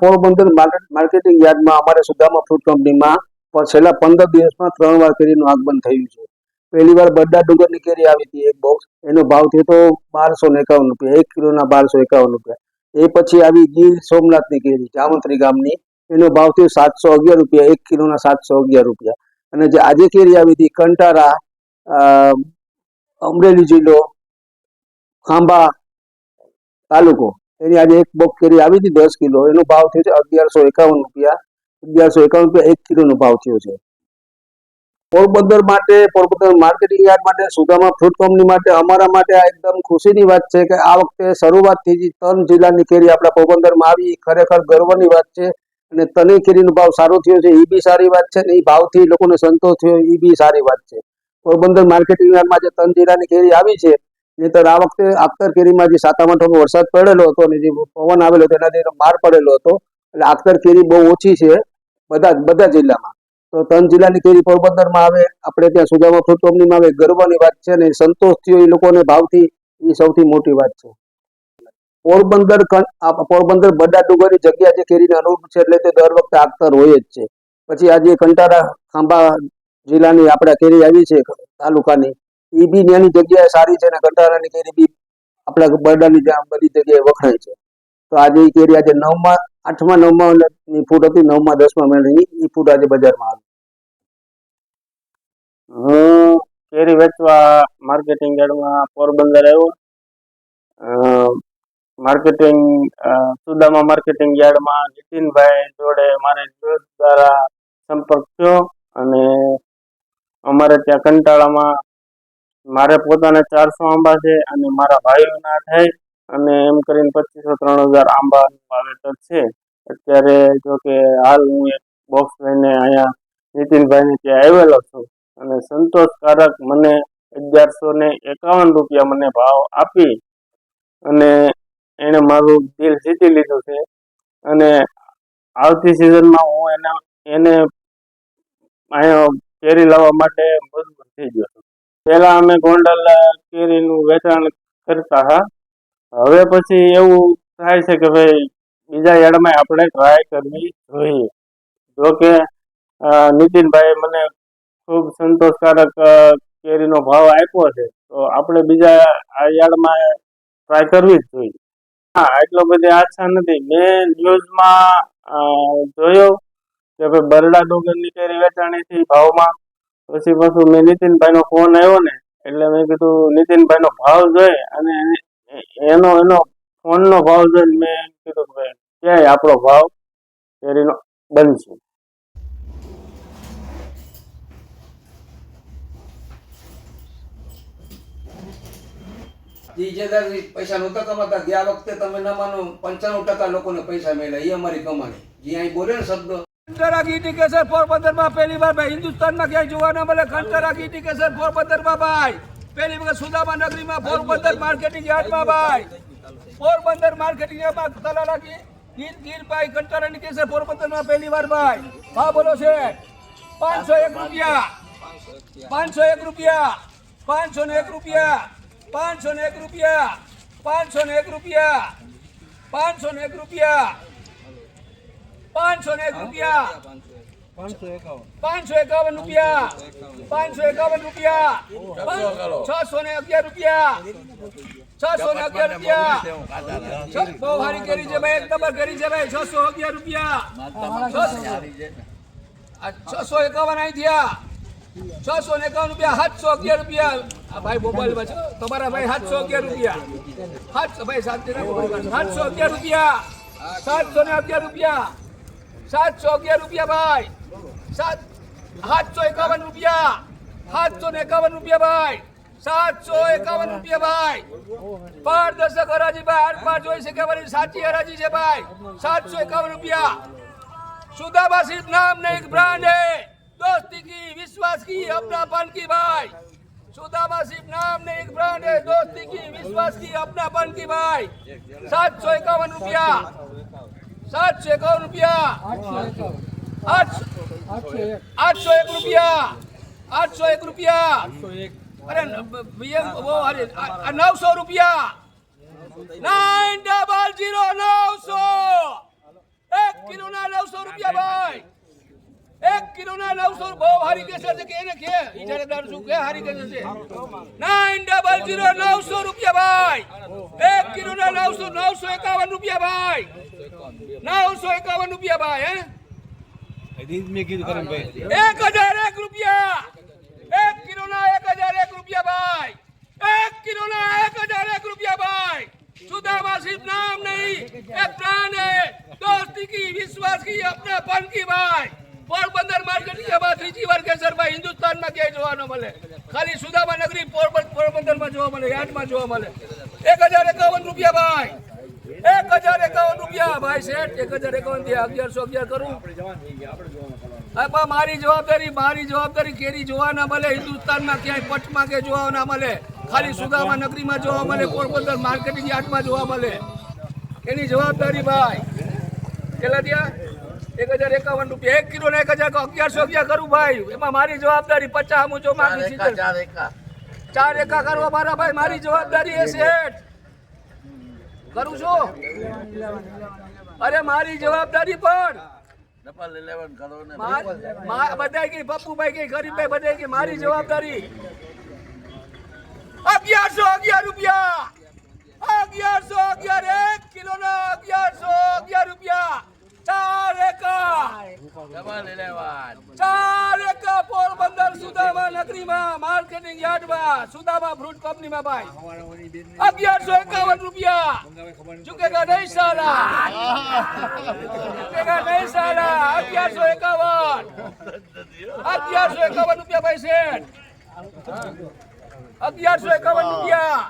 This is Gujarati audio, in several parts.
પોરબંદર માર્કેટિંગ યાર્ડમાં અમારે સુદામા ફૂડ કંપનીમાં પણ છેલ્લા પંદર દિવસમાં ત્રણ વાર કેરીનું આગમન થયું છે. પહેલી વાર બડા ડુંગરની કેરી આવી હતી, એક બોક્સ એનો ભાવ થયો તો બારસો ને એકાવન રૂપિયા, એક કિલોના બારસો એકાવન રૂપિયા. એ પછી આવી ગીર સોમનાથની કેરી જામંત્રી ગામની. એનો ભાવ થયો સાતસો અગિયાર રૂપિયા, એક કિલોના સાતસો અગિયાર રૂપિયા. અને જે આજે કેરી આવી હતી, કંટારા અમરેલી જિલ્લો, ખાંભા તાલુકો. એની આજે એક બોક્સ કેરી આવી હતી દસ કિલો. એનો ભાવ થયો છે અગિયારસો એકાવન રૂપિયા. અગિયારસો એકાવન રૂપિયા એક કિલોનો ભાવ થયો છે. પોરબંદર માટે, પોરબંદર માર્કેટિંગ યાર્ડ માટે, સુદામા ફ્રૂટ કંપની માટે, અમારા માટે આ એકદમ ખુશીની વાત છે કે આ વખતે શરૂઆતથી જ ત્રણ જિલ્લાની કેરી આપણા પોરબંદરમાં આવી. ખરેખર ગર્વની વાત છે અને તને કેરીનો ભાવ સારો થયો છે. એ બી સારી વાત છે ને એ ભાવથી લોકોને સંતોષ થયો. એ બી સારી વાત છે. પોરબંદર માર્કેટિંગ યાર્ડમાં જે ત્રણ જિલ્લાની કેરી આવી છે નહીતર આ વખતે આખતર કેરીમાં જે સાતમ આઠમો વરસાદ પડેલો હતો અને જે પવન આવેલો હતો, એનાથી એનો માર પડેલો હતો. એટલે આખતર કેરી બહુ ઓછી છે બધા બધા જિલ્લામાં. તો ત્રણ જિલ્લાની કેરી પોરબંદરમાં આવે, આપણે ત્યાં સુદામા ફ્રૂટ કંપનીમાં આવે ગર્વની વાત છે અને સંતોષ થયો એ લોકોને ભાવથી એ સૌથી મોટી વાત છે. પોરબંદર પોરબંદર બડા ડુંગરની જગ્યા જે કેરીને અનુરૂપ છે એટલે તે દર વખતે આગતર હોય જ છે. પછી આજે કંટારા ખાંભા જિલ્લાની આપણે કેરી આવી છે, તાલુકાની. એ બી ત્યાંની જગ્યાએ સારી છે અને કંટાળાની કેરી બી આપણા બરડાની બધી જગ્યાએ વખણાય છે. તો આજે એ કેરી આજે નવમાં, આઠમા નવમાં ની ફૂટ હતી, નવમાં, દસમા મહિનાની એ ફૂટ આજે બજારમાં આવી. હું કેરી વેચવા માર્કેટિંગ યાર્ડમાં પોરબંદર આવ્યો. માર્કેટિંગ સુદામા માર્કેટિંગ યાર્ડમાં નીતિનભાઈ જોડે મારે દ્વારા સંપર્ક થયો અને અમારે ત્યાં કંટાળામાં મારે પોતાને ચારસો આંબા છે અને મારા ભાઈઓના થાય અને એમ કરીને પચીસો ત્રણ હજાર આંબાનું વાવેતર છે. અત્યારે જો કે હાલ હું એક બોક્સ લઈને અહીંયા નીતિનભાઈને ત્યાં આવેલો છું અને સંતોષકારક મને અગિયારસો ને એકાવન રૂપિયા મને ભાવ આપી અને એણે મારું દિલ જીતી લીધું છે. અને આવતી સિઝનમાં હું એને એને અહીંયા કેરી લાવવા માટે મજબૂર થઈ ગયો છું પહેલા અમે ગોંડલ કેરીનું વેચાણ કરતા હા હવે પછી એવું થાય છે કે ભાઈ, બીજા યાર્ડમાં આપણે ટ્રાય કરવી જોઈએ. જોકે કે નીતિનભાઈ મને ખૂબ સંતોષકારક કેરીનો ભાવ આપ્યો છે, તો આપણે બીજા આ યાર્ડમાં ટ્રાય કરવી જ જોઈએ. હા એટલો બધી આશા નથી. મેં ન્યૂઝમાં જોયો કે ભાઈ બરડા ડુંગરની કેરી વેચાણી હતી ભાવમાં પછી પાછું મેં નીતિનભાઈનો ફોન આવ્યો ને, એટલે મેં કીધું નીતિનભાઈનો ભાવ જોઈ અને એનો એનો ફોન નો ભાવ જોઈને મેં કીધું ક્યાંય આપણો ભાવ કેરીનો બનશે? પૈસા નહોતા કમાતા ગયા વખતે તમે ન માનો, પંચાણું ટકા લોકોને પૈસા મળ્યા, એ અમારી કમાણી. જે, અહીં બોલે ને શબ્દ. ખંડરા ગીટી કેસર પહેલી વાર ભાઈ હિન્દુસ્તાનમાં ક્યાંય જોવા મળે. ખંડરા ગીટી કેસર ભાઈ. પહેલી વખત સુદામા નગરીમાં પોરબંદર માર્કેટિંગ યાર્ડમાં ભાઈ. પોરબંદર માર્કેટિંગ યાર્ડમાં તલાલા ગીર ગીર ગીરભાઈ કંટારાની કેસર પોરબંદરમાં પહેલી વાર ભાઈ. ભાવ બોલો છે. પાંચસો એક રૂપિયા. પાંચસો એક રૂપિયા. પાંચસો એક રૂપિયા. પાંચસો ને એક રૂપિયા. પાંચસો ને એક રૂપિયા. પાંચસો ને એક રૂપિયા. પાંચસો ને એક રૂપિયા. પાંચસો એકાવન. રૂપિયા. પાંચસો એકાવન રૂપિયા. છસો ને અગિયાર રૂપિયા. છસો ને અગિયાર રૂપિયા. બહુ સારી કરી છે ભાઈ એક નંબર કરી છે ભાઈ છસો અગિયાર રૂપિયા. છસો એકાવન અહીં થયા છસો ને એકાવન રૂપિયા સાતસો અગિયાર રૂપિયા. આ ભાઈ મોબાઈલમાં છે. તમારા ભાઈ સાતસો અગિયાર રૂપિયા. સાતસો ભાઈ સાતસો અગિયાર રૂપિયા. સાતસો ને અગિયાર રૂપિયા. સાતસો અગિયાર રૂપિયા ભાઈ. સાત સાતસો એકાવન રૂપિયા. સાતસો ને એકાવન રૂપિયા ભાઈ. સાતસો એકાવન રૂપિયા ભાઈ. પારદર્શક હરાજી ભાઈ આઠ પાંચ જોઈ શકે મારી સાચી હરાજી છે ભાઈ. સાતસો એકાવન રૂપિયા. સુદાબાસિત નામ ને એક બ્રાન્ડ હે દોસ્તી કી, વિશ્વાસ કી અપનાપન કી ભાઈ. સુદાબાસિત નામ ને એક બ્રાન્ડ હે દોસ્તી કી, વિશ્વાસ કી અપનાપન કી ભાઈ. સાતસો એકાવન રૂપિયા. સાતસો એકાવન રૂપિયા. આઠસો એક રૂપિયા. આઠસો એક રૂપિયા. અરે ભૈયા નવસો રૂપિયા. નાઇન ડબલ જીરો નવસો. એક કિલો ના નવસો રૂપિયા ભાઈ. એક કિલોના નવસો બહુ હારી કેસર છે કે એને કે ઈજારેદાર શું કે હારી કેસર છે નાઇન ડબલ જીરો નવસો રૂપિયા ભાઈ એક કિલોના નવસો નવસો એકાવન રૂપિયા ભાઈ નવસો એકાવન રૂપિયા ભાઈ હે એક હજાર એક રૂપિયા એક કિલોના એક હજાર એક રૂપિયા ભાઈ એક કિલોના એક હજાર એક રૂપિયા ભાઈ सुदामा सिर्फ नाम नहीं एक प्राण है दोस्ती की विश्वास की अपनापन की भाई પોરબંદર માર્કેટ કે ત્રીજી વાર કેસરમાં હિન્દુસ્તાનમાં ક્યાંય જોવા ન મળે. ખાલી સુદામા નગરી પોરબંદર પોરબંદરમાં જોવા મળે, યાર્ડમાં જોવા મળે. એક હજાર એકાવન રૂપિયા ભાઈ. એક હજાર એકાવન રૂપિયા ભાઈ શેઠ, એક હજાર એકાવનથી અગિયારસો અગિયાર કરું. મારી જવાબદારી મારી જવાબદારી કેરી જોવા ના મળે, હિન્દુસ્તાનમાં ક્યાંય પટમાં કે જોવા ના મળે. ખાલી સુદામા નગરીમાં જોવા મળે, પોરબંદર માર્કેટિંગ યાર્ડમાં જોવા મળે. એની જવાબદારી ભાઈ. કેટલા ત્યાં એક હજાર એકાવન રૂપિયા એક કિલો ને એક હજાર અગિયારસો અગિયાર કરું ભાઈ. એમાં મારી જવાબદારી પચાસ હું જો માગી ચાર એકા. કરવા મારા ભાઈ મારી જવાબદારી એ શેઠ કરું છું. અરે મારી જવાબદારી પણ. પપ્પુભાઈ ગરીબભાઈ મારી જવાબદારી. અગિયારસો અગિયાર રૂપિયા. અગિયારસો અગિયાર એક કિલો ના અગિયારસો અગિયાર ચાર એકા પોરબંદર સુદામા નગરીમાં માર્કેટિંગ યાર્ડમાં ભાઈ. અગિયારસો એકાવન રૂપિયા. ચૂકેગા નહીં સાલા ચૂકેગા એકાવન. અગિયારસો એકાવન રૂપિયા ભાઈ અગિયારસો એકાવન રૂપિયા.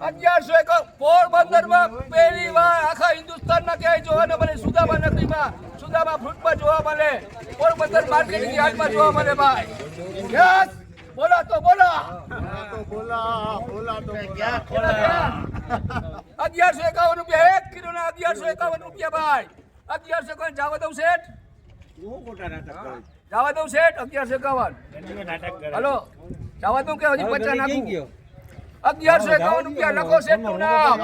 અગિયારસો એક પોરબંદરમાં પહેલી વાર આખા હિન્દુસ્તાનમાં ક્યાંય જોવા ને મને સુદામા નગરીમાં. સુદામા ફ્રૂટમાં જોવા મળે. પોરબંદર માર્કેટની હાટમાં જોવા મળે ભાઈ. યસ! બોલા તો બોલા. અગિયારસો એકાવન રૂપિયા, એક કિલો અગિયારસો એકાવન રૂપિયા ભાઈ. અગિયારસો એકાવન, જવા શેઠ? જવા શેઠ? અગિયારસો એકાવન. હલો, જવા દઉં કે હજી પચાસ અગિયારસો એકાવનનું નામ.